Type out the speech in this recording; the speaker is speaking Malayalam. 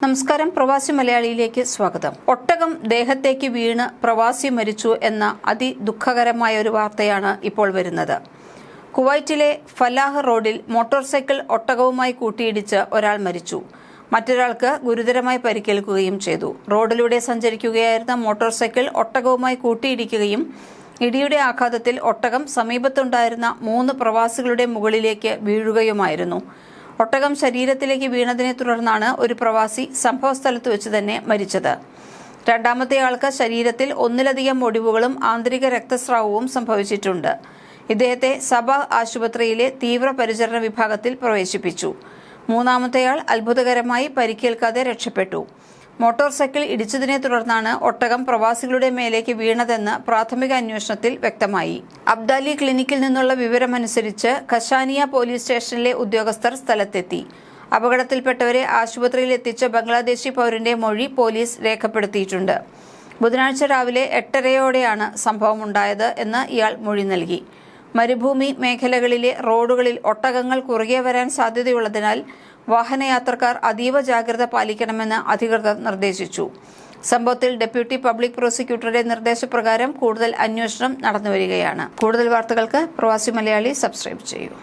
നമസ്കാരം. പ്രവാസി മലയാളിയിലേക്ക് സ്വാഗതം. ഒട്ടകം ദേഹത്തേക്ക് വീണ് പ്രവാസി മരിച്ചു എന്ന അതി ദുഃഖകരമായ ഒരു വാർത്തയാണ് ഇപ്പോൾ വരുന്നത്. കുവൈറ്റിലെ ഫലാഹ് റോഡിൽ മോട്ടോർ സൈക്കിൾ ഒട്ടകവുമായി കൂട്ടിയിടിച്ച് ഒരാൾ മരിച്ചു. മറ്റൊരാൾക്ക് ഗുരുതരമായി പരിക്കേൽക്കുകയും ചെയ്തു. റോഡിലൂടെ സഞ്ചരിക്കുകയായിരുന്ന മോട്ടോർ സൈക്കിൾ ഒട്ടകവുമായി കൂട്ടിയിടിക്കുകയും ഇടിയുടെ ആഘാതത്തിൽ ഒട്ടകം സമീപത്തുണ്ടായിരുന്ന മൂന്ന് പ്രവാസികളുടെ മുകളിലേക്ക് വീഴുകയുമായിരുന്നു. ഒട്ടകം ശരീരത്തിലേക്ക് വീണതിനെ തുടർന്നാണ് ഒരു പ്രവാസി സംഭവസ്ഥലത്ത് വെച്ച് തന്നെ മരിച്ചത്. രണ്ടാമത്തെ ആൾക്ക് ശരീരത്തിൽ ഒന്നിലധികം ഒടിവുകളും ആന്തരിക രക്തസ്രാവവും സംഭവിച്ചിട്ടുണ്ട്. ഇദ്ദേഹത്തെ സഭ ആശുപത്രിയിലെ തീവ്രപരിചരണ വിഭാഗത്തിൽ പ്രവേശിപ്പിച്ചു. മൂന്നാമത്തെയാൾ അത്ഭുതകരമായി പരിക്കേൽക്കാതെ രക്ഷപ്പെട്ടു. മോട്ടോർ സൈക്കിൾ ഇടിച്ചതിനെ തുടർന്നാണ് ഒട്ടകം പ്രവാസികളുടെ മേലേക്ക് വീണതെന്ന് പ്രാഥമിക അന്വേഷണത്തിൽ വ്യക്തമായി. അബ്ദാലി ക്ലിനിക്കിൽ നിന്നുള്ള വിവരമനുസരിച്ച് കശാനിയ പോലീസ് സ്റ്റേഷനിലെ ഉദ്യോഗസ്ഥർ സ്ഥലത്തെത്തി. അപകടത്തിൽപ്പെട്ടവരെ ആശുപത്രിയിൽ എത്തിച്ച ബംഗ്ലാദേശി പൗരന്റെ മൊഴി പോലീസ് രേഖപ്പെടുത്തിയിട്ടുണ്ട്. ബുധനാഴ്ച രാവിലെ എട്ടരയോടെയാണ് സംഭവമുണ്ടായത് എന്ന് ഇയാൾ മൊഴി നൽകി. മരുഭൂമി മേഖലകളിലെ റോഡുകളിൽ ഒട്ടകങ്ങൾ കുറുകെ വരാൻ സാധ്യതയുള്ളതിനാൽ വാഹനയാത്രക്കാർ അതീവ ജാഗ്രത പാലിക്കണമെന്ന് അധികൃതർ നിർദ്ദേശിച്ചു. സംഭവത്തിൽ ഡെപ്യൂട്ടി പബ്ലിക് പ്രോസിക്യൂട്ടറുടെ നിർദ്ദേശപ്രകാരം കൂടുതൽ അന്വേഷണം നടന്നുവരികയാണ്. കൂടുതൽ വാർത്തകൾക്ക് പ്രവാസി മലയാളി സബ്സ്ക്രൈബ് ചെയ്യൂ.